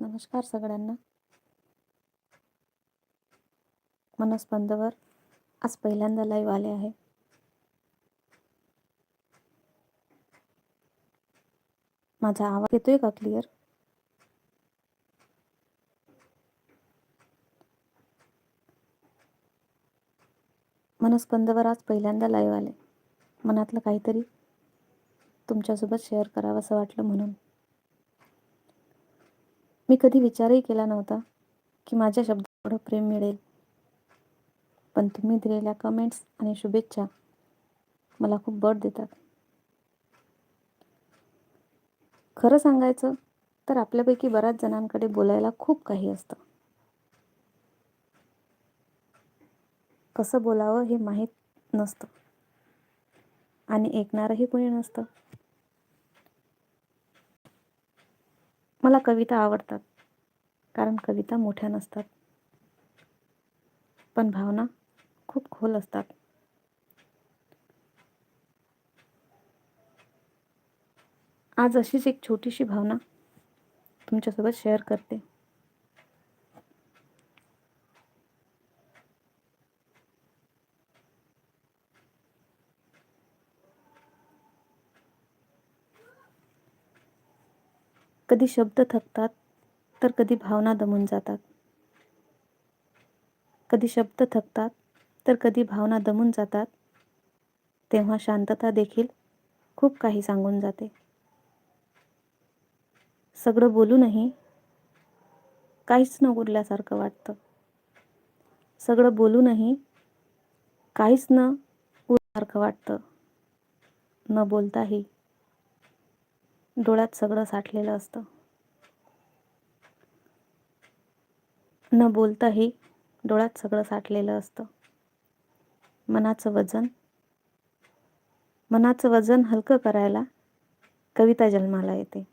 नमस्कार सगळ्यांना. मनस्पंदवर आज पहिल्यांदा लाईव्ह आले आहे. माझा आवाज येतोय का क्लिअर मनस्पंदवर आज पहिल्यांदा लाईव्ह आले. मनातलं काहीतरी तुमच्यासोबत शेअर करावं असं वाटलं म्हणून. मी कधी विचारही केला नव्हता की माझ्या शब्दावर प्रेम मिळेल. पण तुम्ही दिलेल्या कमेंट्स आणि शुभेच्छा मला खूप बळ देतात. खरं सांगायचं तर आपल्यापैकी बऱ्याच जणांकडे बोलायला खूप काही असतं. कसं बोलावं हे माहीत नसतं. आणि ऐकणारही कोणी नसतं. मला कविता आवडतात. कारण कविता मोठ्या नसतात. पण भावना खूप खोल असतात. आज अशीच एक छोटीशी भावना तुमच्यासोबत शेअर करते. कधी शब्द थकतात तर कधी भावना दमून जातात. कधी शब्द थकतात तर कधी भावना दमून जातात. तेव्हा शांतता देखील खूप काही सांगून जाते. सगळं बोलूनही काहीच न उरल्यासारखं वाटतं. सगळं बोलूनही काहीच न उरल्यासारखं वाटतं. न बोलताही डोळ्यात सगळं साठलेलं असतं. न बोलताही डोळ्यात सगळं साठलेलं असतं. मनाचं वजन मनाचं वजन हलकं करायला कविता जन्माला येते.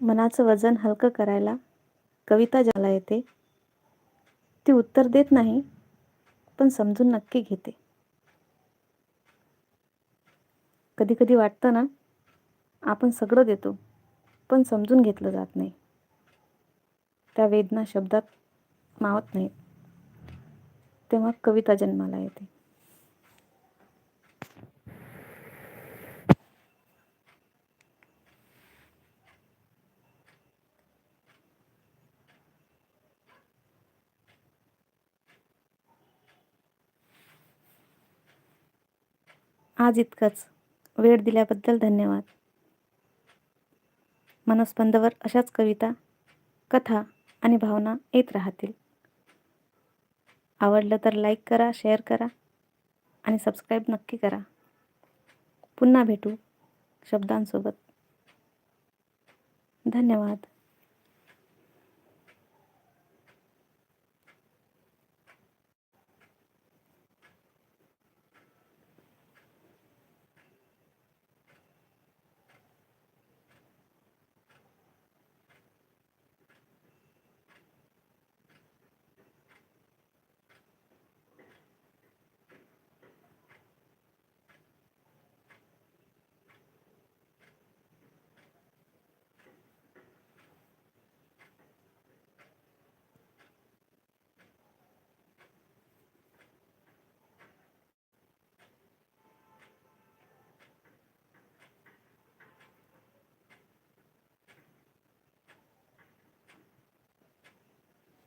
मनाचं वजन हलकं करायला कविता ज्याला येते. ती उत्तर देत नाही पण समजून नक्की घेते. कधी कधी वाटतं ना आपण सगळं देतो पण समजून घेतलं जात नाही. त्या वेदना शब्दात मावत नाहीत तेव्हा कविता जन्माला येते. आज इतकंच. वेळ दिल्याबद्दल धन्यवाद. मनस्पंदवर अशाच कविता कथा आणि भावना येत राहतील. आवडलं तर लाईक करा शेअर करा आणि सबस्क्राईब नक्की करा. पुन्हा भेटू शब्दांसोबत. धन्यवाद.